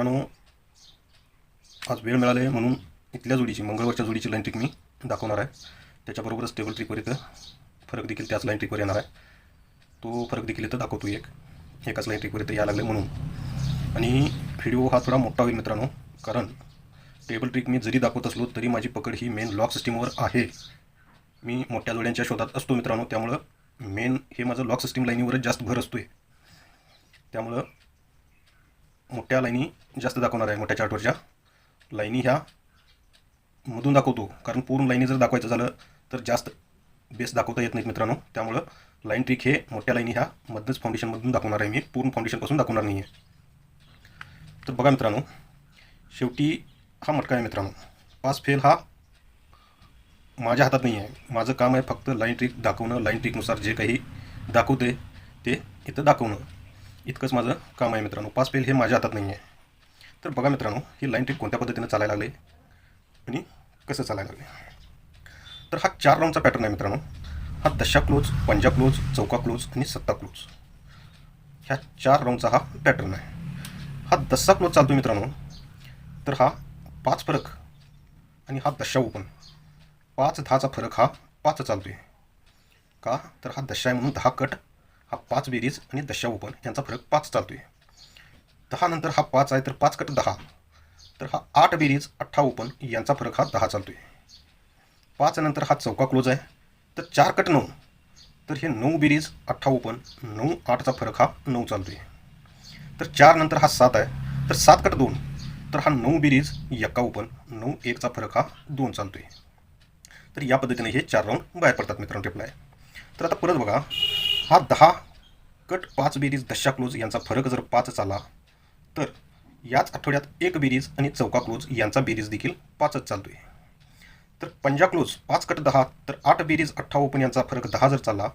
मित्रांनो आज वेळ मिळाले आहे म्हणून इथल्या जोडीची मंगळवारच्या जोडीची लाईन ट्रिक मी दाखवणार आहे. त्याच्याबरोबरच टेबल ट्रिकवर इथं फरक देखील त्याच लाईन ट्रिकवर येणार आहे. तो फरक देखील इथं दाखवतो एक. एकाच लाईन ट्रिकवर इथं या लागले म्हणून. आणि व्हिडिओ हा थोडा मोठा होईल मित्रांनो कारण टेबल ट्रिक मी जरी दाखवत असलो तरी माझी पकड ही मेन लॉक सिस्टीमवर आहे. मी मोठ्या जोड्यांच्या शोधात असतो मित्रांनो त्यामुळं मेन हे माझं लॉक सिस्टीम लाईनीवरच जास्त भर असतो आहे त्यामुळं मोठ्या लाईनी जास्त दाखवणार आहे मोठ्या चार्टवरच्या लाईनी ह्या मधून दाखवतो कारण पूर्ण लाईनी जर दाखवायचं झालं तर जास्त बेस दाखवता येत नाहीत मित्रांनो. त्यामुळं लाईन ट्रिक हे मोठ्या लाईनी ह्या मधनच फाउंडेशनमधून दाखवणार आहे मी. पूर्ण फाउंडेशनपासून दाखवणार नाही आहे तर बघा मित्रांनो शेवटी हा मटका आहे मित्रांनो. पास फेल हा माझ्या हातात नाही आहे माझं काम आहे फक्त लाईन ट्रिक दाखवणं लाईन ट्रिकनुसार जे काही दाखवते ते इथं दाखवणं. इतकंच माझं काम आहे मित्रांनो. पाच पेल हे माझ्या हातात नाही आहे तर बघा मित्रांनो ही लाईन ट्रिक कोणत्या पद्धतीनं चालायला लागले आणि कसं चालायला लागले? तर हा चार राऊंडचा पॅटर्न आहे मित्रांनो. हा दशा क्लोज पंजा क्लोज चौका क्लोज आणि सत्ता क्लोज ह्या चार राऊंडचा हा पॅटर्न आहे. हा दसा क्लोज चालतो मित्रांनो. तर हा पाच फरक आणि हा दशा ओपन पाच दहाचा फरक हा पाच चालतो आहे का? तर हा दशा आहे म्हणून दहा कट हा पाच बेरीज आणि दशा ओपन यांचा फरक पाच चालतो आहे दहा नंतर हा पाच आहे तर पाच कट दहा. तर हा आठ बेरीज अठ्ठा ओपन यांचा फरक हा दहा चालतो आहे पाच नंतर हा चौका क्लोज आहे तर चार कट नऊ. तर हे नऊ बेरीज अठ्ठा ओपन नऊ आठचा फरक हा नऊ चालतो आहे तर चार नंतर हा सात आहे तर सात कट दोन. तर हा नऊ बेरीज एक्का ओपन नऊ एकचा फरक हा दोन चालतो आहे तर या पद्धतीने हे चार राऊंड बाहेर पडतात मित्रांनो टिपलाय तर आता परत बघा. हा दहा कट पाच बेरीज दशा क्लोज यांचा फरक जर पाच चालला तर याच आठवड्यात एक बेरीज आणि चौका क्लोज यांचा बेरीज देखील पाचच चालतोय. तर पंजा क्लोज पाच कट दहा तर आठ बेरीज अठ्ठा ओपन यांचा फरक दहा जर चालला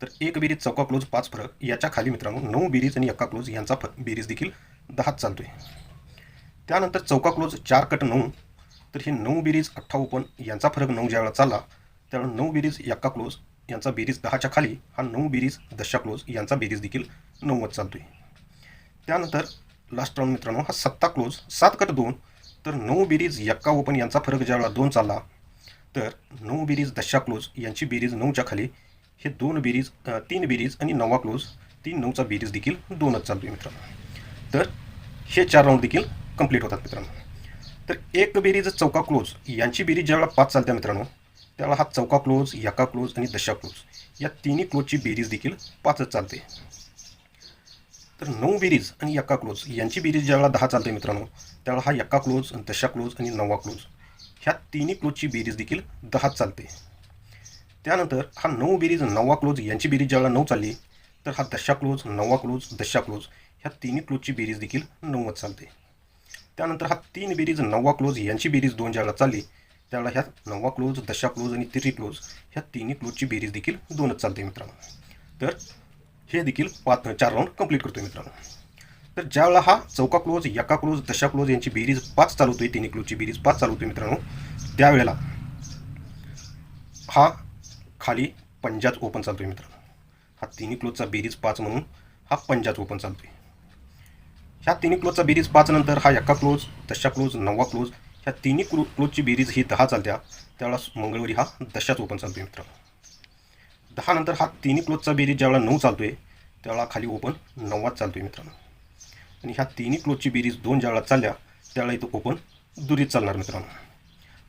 तर एक बेरीज चौका क्लोज पाच फरक याच्या खाली मित्रांनो नऊ बेरीज आणि एका क्लोज यांचा फ बेरीज देखील दहाच चालतोय. त्यानंतर चौका क्लोज चार कट नऊ तर हे नऊ बेरीज अठ्ठा ओपन यांचा फरक नऊ ज्यावेळेला चालला त्यावेळेला नऊ बेरीज एका क्लोज यांचा बेरीज दहाच्या खाली हा नऊ बेरीज दशा क्लोज यांचा बेरीज देखील नव्वद चालतो आहे त्यानंतर लास्ट राऊंड मित्रांनो हा सत्ता क्लोज सात कट दोन तर नऊ बेरीज यक्का ओपन यांचा फरक ज्यावेळेला दोन चालला तर नऊ बेरीज दशा क्लोज यांची बेरीज नऊच्या खाली हे दोन बेरीज तीन बेरीज आणि नववा क्लोज तीन नऊचा बेरीज देखील दोनच चालतो आहे मित्रांनो. तर हे चार राऊंड देखील कंप्लीट होतात मित्रांनो. तर एक बेरीज चौका क्लोज यांची बेरीज ज्यावेळेला पाच चालत्या मित्रांनो त्याला हा चौका क्लोज यका क्लोज आणि दशा क्लोज. या तिन्ही क्लोजची बेरीज देखील पाचच चालते. तर नऊ बेरीज आणि यक्का क्लोज. यांची बेरीज ज्यावेळेला दहा चालते मित्रांनो त्यावेळेला हा यक्का क्लोज दशा क्लोज आणि नववा क्लोज. ह्या तिन्ही क्लोजची बेरीज देखील दहाच चालते. त्यानंतर हा नऊ बेरीज नववा क्लोज यांची बेरीज ज्यावेळेला नऊ चालली तर हा दशा क्लोज नववा क्लोज दशा क्लोज ह्या तिन्ही क्लोजची बेरीज देखील नऊच चालते. त्यानंतर हा तीन बेरीज नववा क्लोज यांची बेरीज दोन ज्यावेळेला चालली त्यावेळेला ह्या नववा क्लोज दशा क्लोज आणि तिरी क्लोज ह्या तिन्ही क्लोजची बेरीज देखील दोनच चालते मित्रांनो. तर हे देखील पाच चार राऊंड कंप्लीट करतोय मित्रांनो. तर ज्यावेळेला हा चौका क्लोज यका क्लोज दशा क्लोज यांची बेरीज पाच चालवतोय तिन्ही क्लोजची बेरीज पाच चालवतोय मित्रांनो त्यावेळेला हा खाली पंजाच ओपन चालतोय मित्रांनो. हा तिन्ही क्लोजचा बेरीज पाच म्हणून हा पंजाच ओपन चालतोय. ह्या तिन्ही क्लोजचा बेरीज पाच नंतर हा यक्का क्लोज दशा क्लोज नववा क्लोज ह्या तिन्ही क्लो क्लोजची बेरीज ही दहा चालत्या. त्यावेळा मंगळवारी हा दशाच ओपन चालतोय मित्रांनो दहा नंतर हा तिन्ही क्लोजचा बेरीज ज्यावेळेला नऊ चालतो आहे त्यावेळेला खाली ओपन नऊवाच चालतो आहे मित्रांनो आणि ह्या तिन्ही क्लोजची बेरीज दोन ज्यावेळेला चालल्या त्यावेळेला इथं ओपन दुरीत चालणार मित्रांनो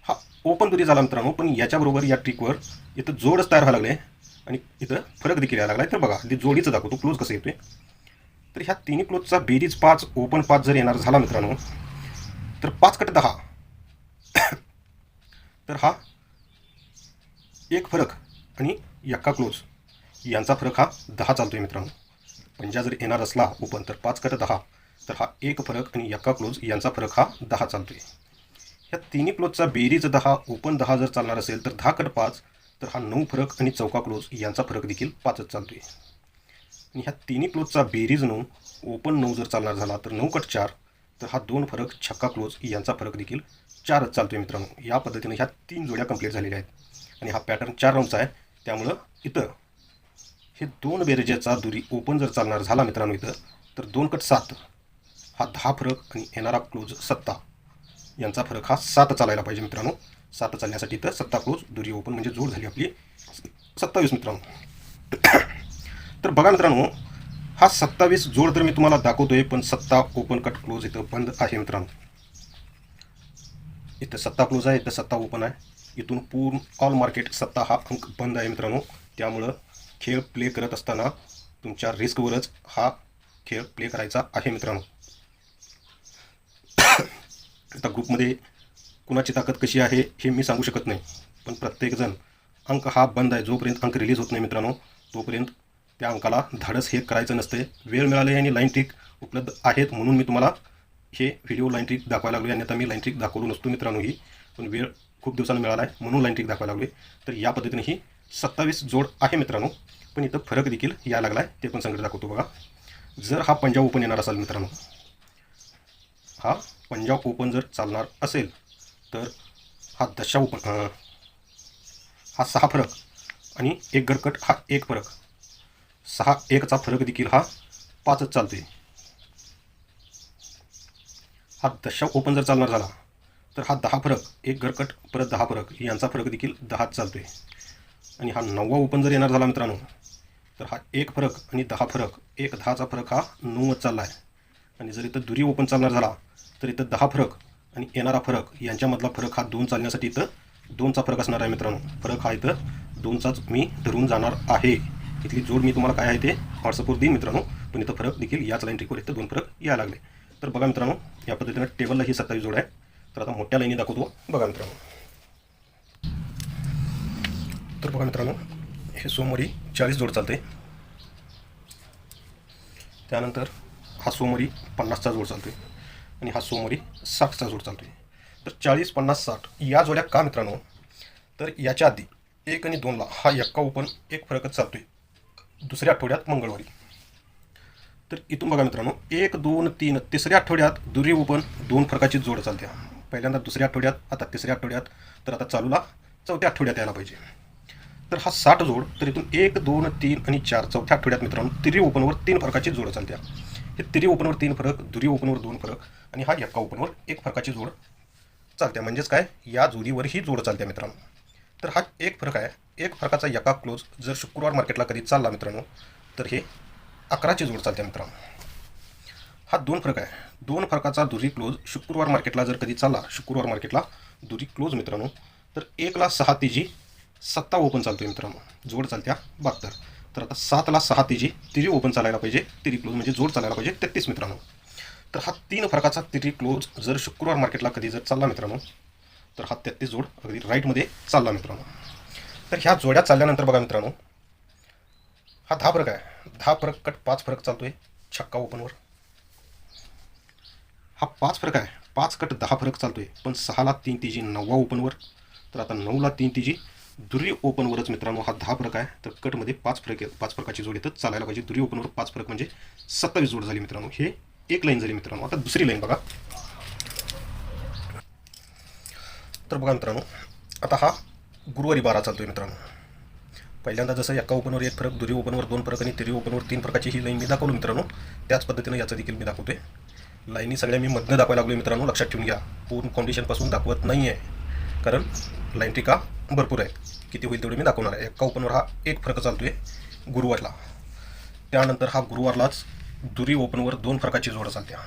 हा ओपन दुरी झाला मित्रांनो पण याच्याबरोबर या ट्रिकवर इथं जोडच तयार व्हायला लागले आणि इथं फरक देखील यायला लागला तर बघा ते जोडीचं दाखवतो क्लोज कसं येतोय. तर ह्या तिन्ही क्लोजचा बेरीज पाच ओपन पाच जर येणार झाला मित्रांनो तर पाच कट दहा. तर हा एक फरक आणि यक्का क्लोज. यांचा फरक हा दहा चालतो आहे मित्रांनो पंजा जर येणार असला ओपन तर पाच कट दहा. तर हा एक फरक आणि यक्का क्लोज यांचा फरक हा दहा चालतो आहे ह्या तिन्ही क्लोजचा बेरीज दहा ओपन दहा जर चालणार असेल तर दहा कट पाच तर हा नऊ फरक आणि चौका क्लोज यांचा फरक देखील पाचच चालतोय. आणि ह्या तिन्ही क्लोजचा बेरीज नऊ ओपन नऊ जर चालणार झाला तर नऊ कट चार तर हा दोन फरक छक्का क्लोज यांचा फरक देखील चारच चालतोय मित्रांनो. या पद्धतीनं ह्या तीन जोड्या कंप्लीट झालेल्या आहेत. आणि हा पॅटर्न चार राऊंडचा आहे. त्यामुळं इथं हे दोन बेरजेचा दुरी ओपन जर चालणार झाला मित्रांनो इथं तर दोन कट सात हा दहा फरक आणि येणारा क्लोज सत्ता. यांचा फरक हा सात चालायला पाहिजे मित्रांनो. सात चालण्यासाठी तर सत्ता क्लोज दुरी ओपन म्हणजे जोड झाली आपली सत्तावीस मित्रांनो. तर बघा मित्रांनो हा सत्तावीस जोड तर मी तुम्हाला दाखवतोय पण सत्ता ओपन कट क्लोज इथं बंद आहे मित्रांनो. इथं सत्ता क्लोज आहे इथं सत्ता ओपन आहे. इथून पूर्ण ऑल मार्केट सत्ता हा अंक बंद आहे मित्रांनो. त्यामुळं खेळ प्ले करत असताना तुमच्या रिस्कवरच हा खेळ प्ले करायचा आहे मित्रांनो. आता ग्रुपमध्ये कुणाची ताकद कशी आहे हे मी सांगू शकत नाही. पण प्रत्येकजण अंक हा बंद आहे. जोपर्यंत अंक रिलीज होत नाही मित्रांनो तोपर्यंत त्या अंकाला धाडस हे करायचं नसते वेळ मिळाली आणि लाईन ट्रिक उपलब्ध आहेत म्हणून मी तुम्हाला हे व्हिडिओ लाईन ट्रिक दाखवायला लागलो आणि आता मी लाईन ट्रिक दाखवलो नसतो मित्रांनो ही. पण वेळ खूप दिवसांनी मिळाला आहे म्हणून लाईन ट्रिक दाखवायला लागले तर या पद्धतीने ही सत्तावीस जोड आहे मित्रांनो. पण इथं फरक देखील यायला लागला आहे ते पण संकट दाखवतो बघा. जर हा पंजाब ओपन येणार असाल मित्रांनो हा पंजाब ओपन जर चालणार असेल तर हा दशा ओपन हा सहा फरक आणि एक गडकट हा एक फरक. सहा एकचा फरक देखील हा पाचच चालते हा दशा ओपन जर चालणार झाला तर हा दहा फरक एक गरकट परत दहा फरक यांचा फरक देखील दहाच आहे आणि हा नववा ओपन जर येणार झाला मित्रांनो तर हा एक फरक आणि दहा फरक एक दहाचा फरक हा नऊच चालला आहे आणि जर इथं दुरी ओपन चालणार झाला तर इथं दहा फरक आणि येणारा फरक यांच्यामधला फरक हा दोन चालण्यासाठी इथं दोनचा फरक असणार आहे मित्रांनो. फरक हा इथं दोनचाच मी धरून जाणार आहे. इथली जोड मी तुम्हाला काय आहे ते व्हॉट्सअपवर देईन मित्रांनो पण इथं फरक देखील याच लाईन ट्रिकवर इथं दोन फरक यायला लागले. तर बघा मित्रांनो या पद्धतीनं टेबलला ही सत्तावीस जोड आहे तर आता मोठ्या लाईनी दाखवतो. बघा मित्रांनो. तर बघा मित्रांनो हे सोमवारी चाळीस जोड चालते त्यानंतर हा सोमवारी पन्नासचा जोड चालतो आणि हा सोमवारी साठचा जोड चालतो तर चाळीस पन्नास साठ या जोड्या का मित्रांनो? तर याच्या आधी एक आणि दोनला हा एक्का ओपन एक फरकच चालतो आहे दुसऱ्या आठवड्यात मंगळवारी. तर इथून बघा मित्रांनो एक दोन तीन तिसऱ्या आठवड्यात दुरी ओपन दोन फरकाची जोड चालते. पहिल्यांदा दुसऱ्या आठवड्यात आता तिसऱ्या आठवड्यात तर आता चालूला चौथ्या आठवड्यात यायला पाहिजे. तर हा साठ जोड तर इथून एक दोन तीन आणि चार चौथ्या आठवड्यात मित्रांनो तिरी ओपनवर तीन फरकाची जोड चालते. हे तिरी ओपनवर तीन फरक दुरी ओपनवर दोन फरक आणि हा एका ओपनवर एक फरकाची जोड चालते. म्हणजेच काय? या जोडीवर ही जोड चालते मित्रांनो. तर हा एक फरक आहे. एक फरकाचा यका क्लोज जर शुक्रवार मार्केटला कधी चालला मित्रांनो तर हे अकराची जोड चालते मित्रांनो. हा दोन फरक आहे. दोन फरकाचा दुरी क्लोज शुक्रवार मार्केटला जर कधी चालला शुक्रवार मार्केटला दुरी क्लोज मित्रांनो तर एकला सहा तेजी सत्ता ओपन चालतोय मित्रांनो. जोड चालत्या बहात्तर. तर आता सातला सहा तिजी तिरी ओपन चालायला पाहिजे. तिरी क्लोज म्हणजे जोड चालायला पाहिजे. तेहतीस मित्रांनो. तर हा तीन फरकाचा तिरी क्लोज जर शुक्रवार मार्केटला कधी जर चालला मित्रांनो तर हा तेहतीस जोड अगदी राईटमध्ये चालला मित्रांनो. तर ह्या जोड्या चालल्यानंतर बघा मित्रांनो हा दहा फरक आहे. दहा फरक कट पाच फरक चालतोय. छक्का ओपनवर हा पाच फरक आहे. पाच कट दहा फरक चालतोय. पण सहाला तीन तिजी नववा ओपनवर तर आता नऊला तीन तिजी दुरी ओपनवरच मित्रांनो हा दहा फरक आहे. तर कटमध्ये पाच फरक पाच फरकाची जोड येतच चालायला पाहिजे. दुरी ओपनवर पाच फरक म्हणजे सत्तावीस जोड झाली मित्रांनो. हे एक लाईन झाली मित्रांनो. आता दुसरी लाईन बघा. तर बघा मित्रांनो आता हा गुरुवारी बारा चालतोय मित्रांनो. पहिल्यांदा जसं एका ओपनवर एक फरक दुरी ओपनवर दोन फरक आणि तिरी ओपनवर तीन प्रकारची ही लाईन मी दाखवलो मित्रांनो. त्याच पद्धतीनं याचं देखील मी दाखवतोय. लाईनी सगळ्या मी मधनं दाखवायला लागलो मित्रांनो लक्षात ठेवून घ्या. पूर्ण फाउंडेशनपासून दाखवत नाही आहे कारण लाईन टिका भरपूर आहेत. किती होईल तेवढे मी दाखवणार आहे. एका ओपनवर हा एक फरक चालतोय गुरुवारला. त्यानंतर हा गुरुवारलाच दुरी ओपनवर दोन फरकाची जोड चालत्या.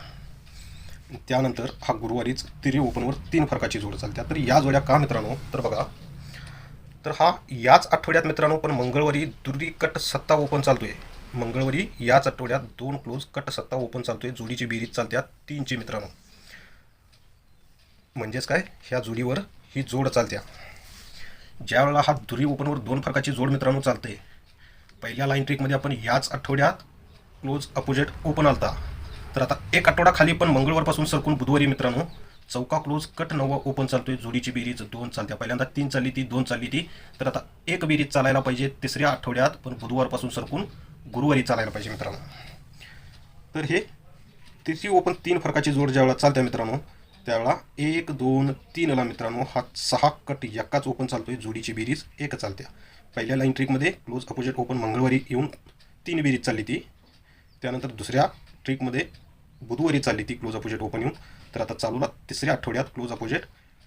त्यानंतर हा गुरुवारीच तिरी ओपनवर तीन फरकाची जोड चालत्या. तर या जोड्या का मित्रांनो? तर बघा तर हा याच आठवड्यात मित्रांनो पण मंगळवारी दुरी कट सत्ता ओपन चालतोय. मंगळवारी याच आठवड्यात दोन क्लोज कट सत्ता ओपन चालतोय. जोडीची बेरीज चालत्या तीनची मित्रांनो. म्हणजेच काय? ह्या जोडीवर ही जोड चालत्या. ज्यावेळेला हा दुरी ओपनवर दोन फरकाची जोड मित्रांनो चालते पहिल्या लाईन ट्रिकमध्ये आपण याच आठवड्यात क्लोज अपोजिट ओपन आलता. तर आता एक आठवडा खाली पण मंगळवारपासून सरकून बुधवारी मित्रांनो चौका क्लोज कट नवा ओपन चालतोय. जोडीची बेरीज दोन चालत्या पहिल्यांदा तीन चालली ती दोन चालली ती. तर आता एक बेरीज चालायला पाहिजे तिसऱ्या आठवड्यात. पण बुधवारपासून सरकून गुरुवारी चालायला पाहिजे मित्रांनो. तर हे तिसरी ओपन तीन फरकाची जोड ज्यावेळेला चालते मित्रांनो त्यावेळेला एक दोन तीनला मित्रांनो हा सहा कट एकाच ओपन चालतोय. जोडीची बेरीज एक चालत्या पहिल्या लाईन ट्रिकमध्ये क्लोज अपोजिट ओपन मंगळवारी येऊन तीन बेरीज चालली ती. त्यानंतर दुसऱ्या ट्रिकमध्ये बुधवारी चालली ती क्लोज अपोजिट ओपन येऊन. तर आता चालूला तिसऱ्या आठवड्यात क्लोज अपोजिट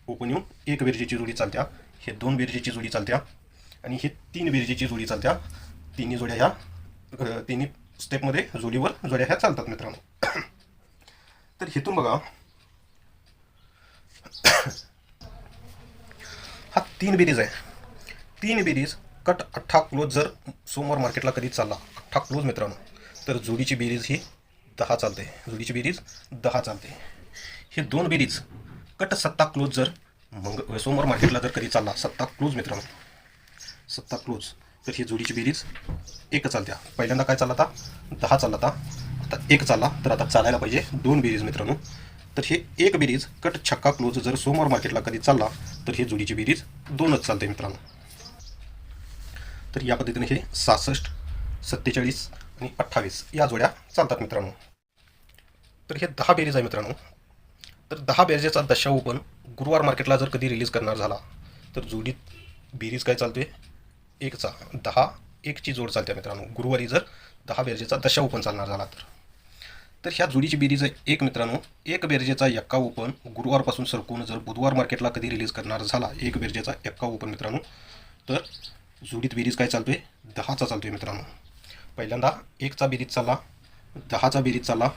ओपन येऊन एक बेरजेची जोडी चालत्या. हे दोन बेरजेची जोडी चालत्या. आणि हे तीन बेरजेची जोडी चालत्या. तिन्ही जोड्या ह्या तिन्ही स्टेपमध्ये जोडीवर जोड्या ह्या चालतात मित्रांनो. तर हेतून बघा हा तीन बेरीज आहे. तीन बेरीज कट अठ्ठा क्लोज जर सोमवार मार्केटला कधी चालला? अठ्ठा क्लोज मित्रांनो. तर जोडीची बेरीज ही दहा चालते. जोडीची बेरीज दहा चालते. हे दोन बेरीज कट सत्ता क्लोज जर मंग सोमवार मार्केटला जर कधी चालला सत्ता क्लोज मित्रांनो. सत्ता क्लोज. तर ही जोडीची बेरीज एक चालत्या. पहिल्यांदा काय चालला आता? दहा चालला आता. आता एक चालला तर आता चालायला पाहिजे दोन बेरीज मित्रांनो. तर हे एक बेरीज कट छक्का क्लोज जर सोमवार मार्केटला कधी चालला तर हे जोडीची बेरीज दोनच चालते मित्रांनो. तर या पद्धतीने हे सहासष्ट सत्तेचाळीस आणि अठ्ठावीस या जोड्या चालतात मित्रांनो. तर हे दहा बेरीज आहे मित्रांनो. तर दहा बेरजेचा दशा ओपन गुरुवार मार्केटला जर कधी रिलीज करणार झाला तर जोडीत बेरीज काय चालते? एकचा दहा एकची जोड चालते मित्रांनो. गुरुवारी जर दहा बेरजेचा दशा ओपन चालणार झाला तर. तर ह्या जोडीची बेरीज एक मित्रांनो. एक बेरजेचा एक्का ओपन गुरुवारपासून सरकून जर बुधवार मार्केटला कधी रिलीज करणार झाला एक बेरजेचा एक्का ओपन मित्रांनो. तर जोडीत बेरीज काय चालतोय दहाचा चालतोय मित्रांनो. पहिल्यांदा एकचा बेरीज चालला दहाचा बेरीज चालला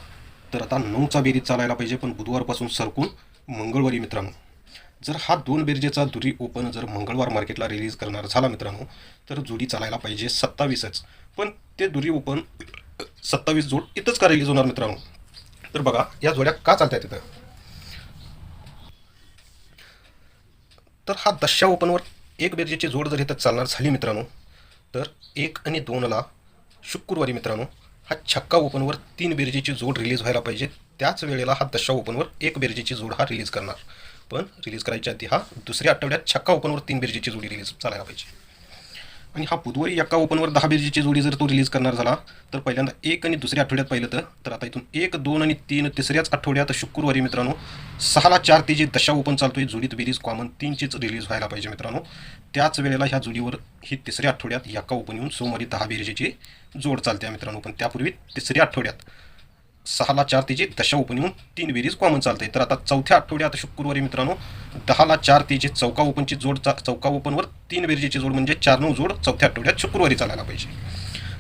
तर आता नऊचा बेरीज चालायला पाहिजे पण बुधवारपासून सरकून मंगळवारी मित्रांनो. जर हा दोन बेरजेचा दुरी ओपन जर मंगळवार मार्केटला रिलीज करणार झाला मित्रांनो तर जोडी चालायला पाहिजे सत्तावीसच. पण ते दुरी ओपन सत्तावीस जोड इथंच का रिलीज होणार मित्रांनो? तर बघा या जोड्या का चालत आहेत तिथं तर हा दशा ओपनवर एक बेरजेची जोड जर इथं चालणार झाली मित्रांनो तर एक आणि दोनला शुक्रवारी मित्रांनो हा छक्का ओपनवर तीन बेरजेची जोड रिलीज व्हायला पाहिजे. त्याच वेळेला हा दशा ओपनवर एक बेरजेची जोड हा रिलीज करणार. पण रिलीज करायच्या आधी हा दुसऱ्या आठवड्यात छक्का ओपनवर तीन बेरजेची जोडी रिलीज चालायला पाहिजे. आणि हा बुधवारी एका ओपनवर दहा बेरजेची जोडी जर तो रिलीज करणार झाला तर पहिल्यांदा एक आणि दुसऱ्या आठवड्यात पाहिलं तर तर आता इथून एक दोन आणि तीन तिसऱ्याच आठवड्यात शुक्रवारी मित्रांनो सहाला चार तिची दशा ओपन चालतोय जोडीत बेरीज कॉमन तीनचीच रिलीज व्हायला पाहिजे मित्रांनो. त्याच वेळेला ह्या जोडीवर ही तिसऱ्या आठवड्यात एका ओपन येऊन सोमवारी दहा बेरजेची जोड चालते मित्रांनो. पण त्यापूर्वी तिसऱ्या आठवड्यात सहाला चार तिची दशा ओपन येऊन तीन बेरीज कॉमन चालते तर आता चौथ्या आठवड्यात शुक्रवारी मित्रांनो दहाला चार तिची चौका ओपनची जोड चा चौका ओपनवर तीन बेरजेची जोड म्हणजे चार नऊ जोड चौथ्या आठवड्यात शुक्रवारी चालायला पाहिजे.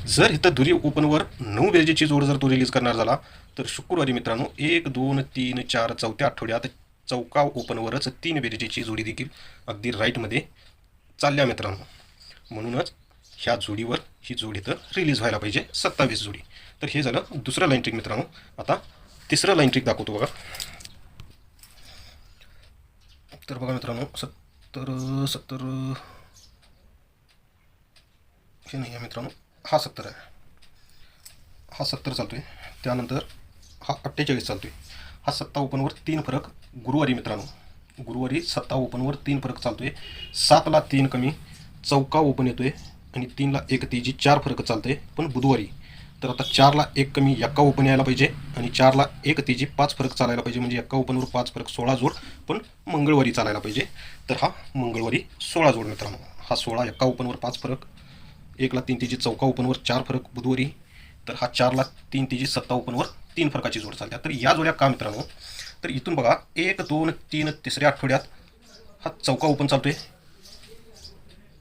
जर इथं दुरी ओपनवर नऊ बेरजेची जोड जर तो रिलीज करणार झाला तर शुक्रवारी मित्रांनो एक दोन तीन चार चौथ्या आठवड्यात चौका ओपनवरच तीन बेरजेची जोडी देखील अगदी राईटमध्ये चालल्या मित्रांनो. म्हणूनच ह्या जोडीवर ही जोडी तर रिलीज व्हायला पाहिजे सत्तावीस जोडी. तर हे झालं दुसरं लाईन ट्रिक मित्रांनो. आता तिसरं लाईन ट्रिक दाखवतो बघा. तर बघा मित्रांनो सत्तर सत्तर. हे नाही आहे मित्रांनो हा सत्तर आहे. हा सत्तर चालतो आहे त्यानंतर हा अठ्ठेचाळीस चालतो आहे हा सत्ता ओपनवर तीन फरक गुरुवारी मित्रांनो. गुरुवारी सत्ता ओपनवर तीन फरक चालतोय. सातला तीन कमी चौका ओपन येतोय आणि तीनला एक तेजी चार फरक चालतंय. पण बुधवारी तर आता चारला एक कमी एक्का ओपन यायला पाहिजे आणि चारला एक तेजी पाच फरक चालायला पाहिजे. म्हणजे एक्का ओपनवर पाच फरक सोळा जोड पण मंगळवारी चालायला पाहिजे. तर हा मंगळवारी सोळा जोड मित्रांनो. हा सोळा एक्का ओपनवर पाच फरक एकला तीन तेजी चौका ओपनवर चार फरक बुधवारी तर हा चारला तीन तेजी सत्ता ओपनवर तीन फरकाची जोड चालत्या तर या जोड्या का मित्रांनो? तर इथून बघा एक दोन तीन तिसऱ्या आठवड्यात हा चौका ओपन चालतोय.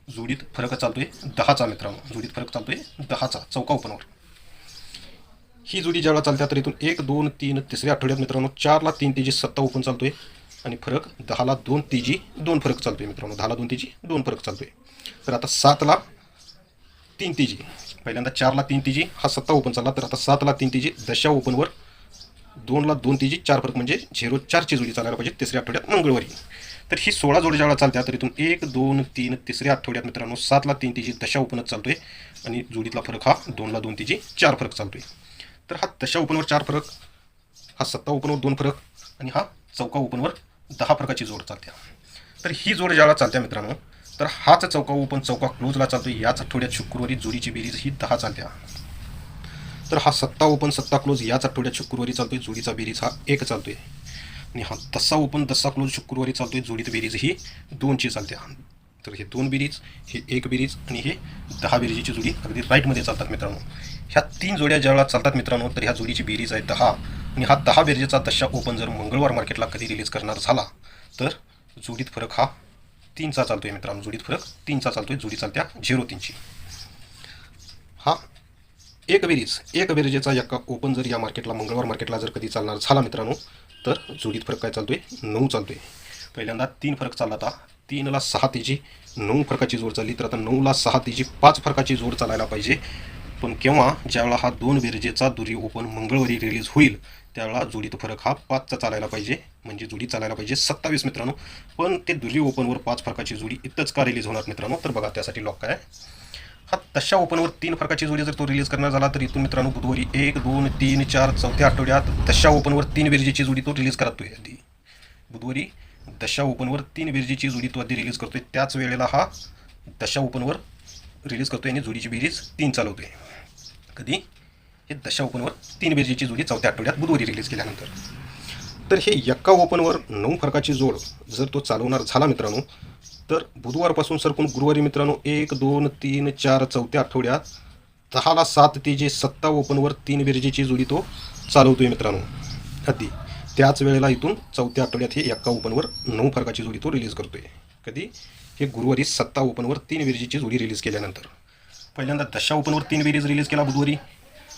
जोडीत फरक चालतोय दहाचा मित्रांनो. जोडीत फरक चालतोय दहाचा चौका ओपनवर ही जोडी ज्यावेळेला चालते तर इथून एक दोन तीन तिसऱ्या आठवड्यात मित्रांनो चारला तीन तेजी सत्ता ओपन चालतोय आणि फरक दहाला दोन तेजी दोन फरक चालतोय मित्रांनो. दहाला दोन तेजी दोन फरक चालतोय. तर आता सातला तीन तेजी पहिल्यांदा चारला तीन तिजी हा सत्ता ओपन चालला. तर आता सातला तीन तिजी दशा ओपनवर दोनला दोन तिजी चार फरक म्हणजे झिरो चारची जोडी चालायला पाहिजे तिसऱ्या आठवड्यात मंगळवारी. तर ही सोळा जोडी ज्यावेळा चालत्या तर इथून एक दोन तीन तिसऱ्या आठवड्यात मित्रांनो सातला तीन तिची दशा ओपनच चालतोय. आणि जोडीतला फरक हा दोनला दोन तिची चार फरक चालतोय. तर हा दशा ओपनवर चार फरक हा सत्ता ओपनवर दोन फरक आणि हा चौका ओपनवर दहा फरकाची जोड चालते तर ही जोड ज्यावेळेला चालत्या मित्रांनो तर हाच चौका ओपन चौका क्लोजला चालतोय. याच आठवड्यात शुक्रवारी जोडीची बेरीज ही दहा चालत्या तर हा सत्ता ओपन सत्ता क्लोज याच आठवड्यात शुक्रवारी चालतोय जोडीचा बेरीज हा एक चालतोय. आणि हा दसा ओपन दसा क्लोज शुक्रवारी चालतोय जोडीत बेरीज ही दोनची चालते तर हे दोन बेरीज हे एक बेरीज आणि हे दहा बेरीजची जोडी अगदी राईटमध्ये चालतात मित्रांनो. ह्या तीन जोड्या ज्यावेळेला चालतात मित्रांनो तर ह्या जोडीची बेरीज आहे दहा. आणि हा दहा बेरीजचा दशा ओपन जर मंगळवार मार्केटला कधी रिलीज करणार झाला तर जोडीत फरक हा तीनचा चालतो आहे मित्रांनो जोडीत फरक. तीनचा चालतो आहे जोडी चालत्या झिरो तीनची. हा. एक बेरीज. एक बेरीजेचा एका ओपन जर या मार्केटला मंगळवार मार्केटला जर कधी चालणार झाला मित्रांनो तर जोडीत फरक काय चालतोय? नऊ चालतोय. पहिल्यांदा तीन फरक चालला आता तीनला सहा तेजी नऊ फरकाची जोड चालली. तर आता नऊला सहा तेजी पाच फरकाची जोड चालायला पाहिजे. पण केव्हा? ज्यावेळा हा दोन बेरजेचा दुरी ओपन मंगळवारी रिलीज होईल त्यावेळा जोडीत फरक हा पाचचा चालायला पाहिजे. म्हणजे जोडी चालायला पाहिजे सत्तावीस मित्रांनो. पण ते दुरी ओपनवर पाच फरकाची जोडी इथंच का रिलीज होणार मित्रांनो? तर बघा त्यासाठी लॉक काय? हा तशा ओपनवर तीन फरकाची जोडी जर तो रिलीज करणार झाला तर इथून मित्रांनो बुधवारी एक दोन तीन चार चौथ्या आठवड्यात तशा ओपनवर तीन बेरजेची जोडी तो रिलीज करतोय आधी. बुधवारी दशा ओपनवर तीन बेरजेची जोडी तो आधी रिलीज करतोय. त्याच वेळेला हा दशा ओपनवर रिलीज करतोय आणि जोडीची बेरीज तीन चालवतोय. कधी? हे दशा ओपनवर तीन बेजीची जोडी चौथ्या आठवड्यात बुधवारी रिलीज केल्यानंतर. तर हे यक्का ओपनवर नऊ फरकाची जोड जर तो चालवणार झाला मित्रांनो तर बुधवारपासून सरकून गुरुवारी मित्रांनो एक दोन तीन चार चौथ्या आठवड्यात दहाला सात ते जे सत्ता ओपनवर तीन बेरजेची जोडी तो चालवतोय मित्रांनो. अगदी त्याच वेळेला इथून चौथ्या आठवड्यात हे एक्का ओपनवर नऊ फरकाची जोडी तो रिलीज करतोय. कधी? हे गुरुवारी सत्ता ओपनवर तीन बेरजेची जोडी रिलीज केल्यानंतर. पहिल्यांदा दशा ओपनवर तीन बेरीज रिलीज केला बुधवारी.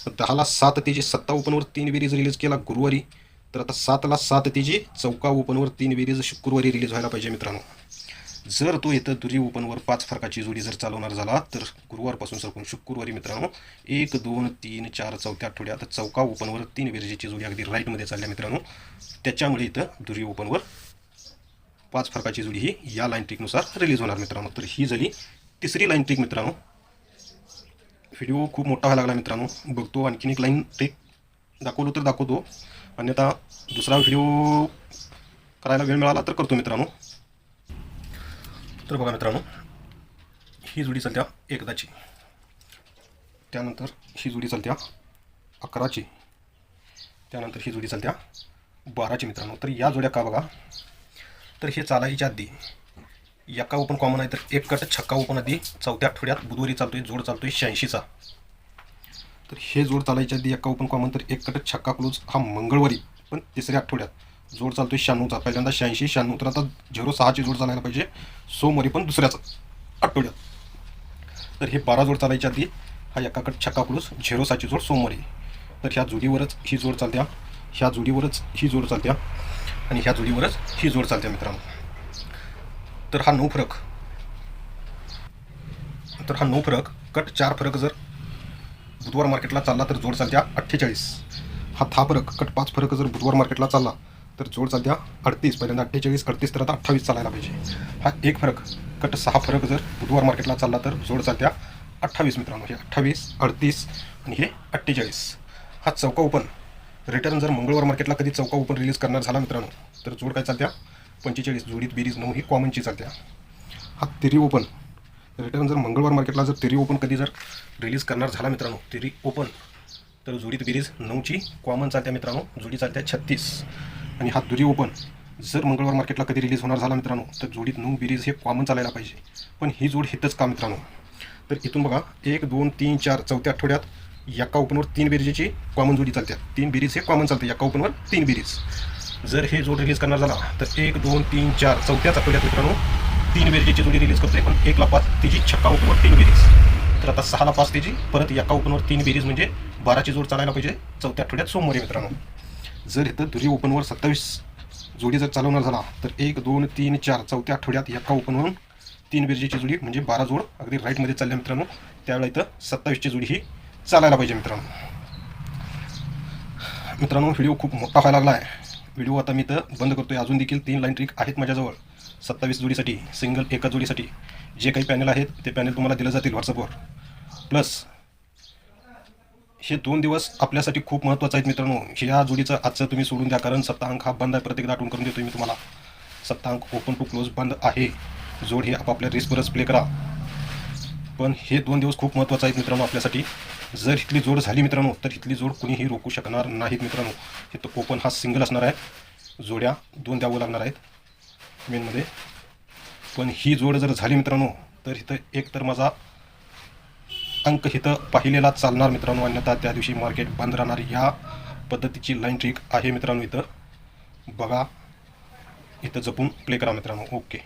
दहाला सात तेजी सत्ता ओपनवर तीन बेरीज रिलीज केला गुरुवारी तर आता सातला सात तेजी चौका ओपनवर तीन बेरीज शुक्रवारी रिलीज व्हायला पाहिजे मित्रांनो. जर तो इथं दुरी ओपनवर पाच फरकाची जोडी जर चालवणार झाला तर गुरुवारपासून सरकून शुक्रवारी मित्रांनो एक दोन तीन चार चौथ्या आठवड्यात चौका ओपनवर तीन बेरजेची जोडी अगदी राईटमध्ये चालल्या मित्रांनो. त्याच्यामुळे इथं दुरी ओपनवर पाच फरकाची जोडी ही या लाईन ट्रिकनुसार रिलीज होणार मित्रांनो. तर ही झाली तिसरी लाईन ट्रिक मित्रांनो. व्हिडिओ खूप मोठा व्हायला लागला मित्रांनो. बघतो आणखीन एक लाईन ते दाखवलो तर दाखवतो. अन्यथा दुसरा व्हिडिओ करायला वेळ मिळाला तर करतो मित्रांनो. तर बघा मित्रांनो ही जोडी चालत्या एकदाची. त्यानंतर ही जोडी चालत्या अकराची. त्यानंतर ही जोडी चालत्या बाराची मित्रांनो. तर या जोड्या का बघा? तर हे चालायच्या आधी एका ओपन कॉमन आहे तर एक कट छक्का ओपन आधी चौथ्या आठवड्यात बुधवारी चालतोय जोड चालतोय शहाऐंशीचा. तर हे जोड चालायच्या आधी एका ओपन कॉमन तर एक कट छक्का क्लोज हा मंगळवारी पण तिसऱ्या आठवड्यात. जोड चालतोय शहाण्णवचा पहिल्यांदा शहाऐंशी शहाण्णव तर आता झिरो सहाची जोड चालायला पाहिजे सोमवारी पण दुसऱ्याचा आठवड्यात. तर हे बारा जोड चालायच्या आधी हा एका कट छक्का क्लोज झिरो सहाची जोड सोमवारी. तर ह्या जोडीवरच ही जोड चालत्या ह्या जोडीवरच ही जोड चालत्या आणि ह्या जोडीवरच ही जोड चालत्या मित्रांनो. तर हा नऊ फरक. तर हा नऊ फरक कट चार फरक जर बुधवार मार्केटला चालला तर जोड चालत्या अठ्ठेचाळीस. हा दहा फरक कट पाच फरक जर बुधवार मार्केटला चालला तर जोड चालत्या अडतीस पहिल्यांदा अठ्ठेचाळीस अडतीस तर आता अठ्ठावीस चालायला पाहिजे. हा एक फरक कट सहा फरक जर बुधवार मार्केटला चालला तर जोड चालत्या अठ्ठावीस मित्रांनो हे अठ्ठावीस अडतीस आणि हे अठ्ठेचाळीस. हा चौका ओपन रिटर्न जर मंगळवार मार्केटला कधी चौका ओपन रिलीज करणार झाला मित्रांनो तर जोड काय चालत्या? पंचेचाळीस जोडीत बेरीज नऊ ही कॉमनची चालते हा तेरी ओपन रिटर्न जर मंगळवार मार्केटला जर तेरी ओपन कधी जर रिलीज करणार झाला मित्रांनो तेरी ओपन तर जोडीत बेरीज नऊची कॉमन चालत्या मित्रांनो जोडी चालत्या छत्तीस. आणि हा दुरी ओपन जर मंगळवार मार्केटला कधी रिलीज होणार झाला मित्रांनो तर जोडीत नऊ बेरीज हे कॉमन चालायला पाहिजे. पण ही जोड हितच का मित्रांनो? तर इथून बघा एक दोन तीन चार चौथ्या आठवड्यात एका ओपनवर तीन बेरीजेची कॉमन जोडी चालते. तीन बेरीज हे कॉमन चालते एका ओपनवर तीन बेरीज. जर हे जोड रिलीज करणार झाला तर एक दोन तीन चार चौथ्याच आठवड्यात मित्रांनो तीन बेरीजेची जोडी रिलीज करतोय पण एकला पाच तिची छक्का ओपनवर तीन बेरीज. तर आता सहाला पाच तिची परत एका ओपनवर तीन बेरीज म्हणजे बाराची जोड चालायला पाहिजे चौथ्या आठवड्यात सोमवारी मित्रांनो. जर इथं दुरी ओपनवर सत्तावीस जोडी जर चालवणार झाला तर एक दोन तीन चार चौथ्या आठवड्यात एका ओपनवरून तीन बेरजेची जोडी म्हणजे बारा जोड अगदी राईटमध्ये चालल्या मित्रांनो. त्यावेळेला इथं सत्तावीसची जोडी ही चालायला पाहिजे मित्रांनो. मित्रांनो व्हिडिओ खूप मोठा व्हायला लागला आहे व्हिडिओ आता मी तर बंद करतोय. अजून देखील तीन लाईन ट्रिक आहेत माझ्याजवळ. सत्तावीस जोडीसाठी सिंगल एका जोडीसाठी. जे काही पॅनल आहेत ते पॅनल तुम्हाला दिलं जातील व्हॉट्सअपवर प्लस हे दोन दिवस आपल्यासाठी खूप महत्त्वाचं आहेत मित्रांनो. ह्या जोडीचं आजचं तुम्ही सोडून द्या कारण सप्ताहांक हा बंद आहे. प्रत्येक आठवण करून देतो मी तुम्हाला. सप्ताहांक ओपन टू क्लोज बंद आहे. जोड हे आपापल्या रेसवरच प्ले करा. पण हे दोन दिवस खूप महत्त्वाचं आहेत मित्रांनो आपल्यासाठी. जर इथली जोड झाली मित्रांनो तर इथली जोड कुणीही रोखू शकणार नाहीत मित्रांनो. इथं ओपन हा सिंगल असणार आहे. जोड्या दोन द्यावं लागणार आहेत मेनमध्ये पण ही जोड जर झाली मित्रांनो तर इथं एक तर माझा अंक इथं पाहिलेला चालणार मित्रांनो अन्यथा त्या दिवशी मार्केट बंद राहणार. या पद्धतीची लाईन ट्रिक आहे मित्रांनो इथं. बघा इथं जपून प्ले करा मित्रांनो. ओके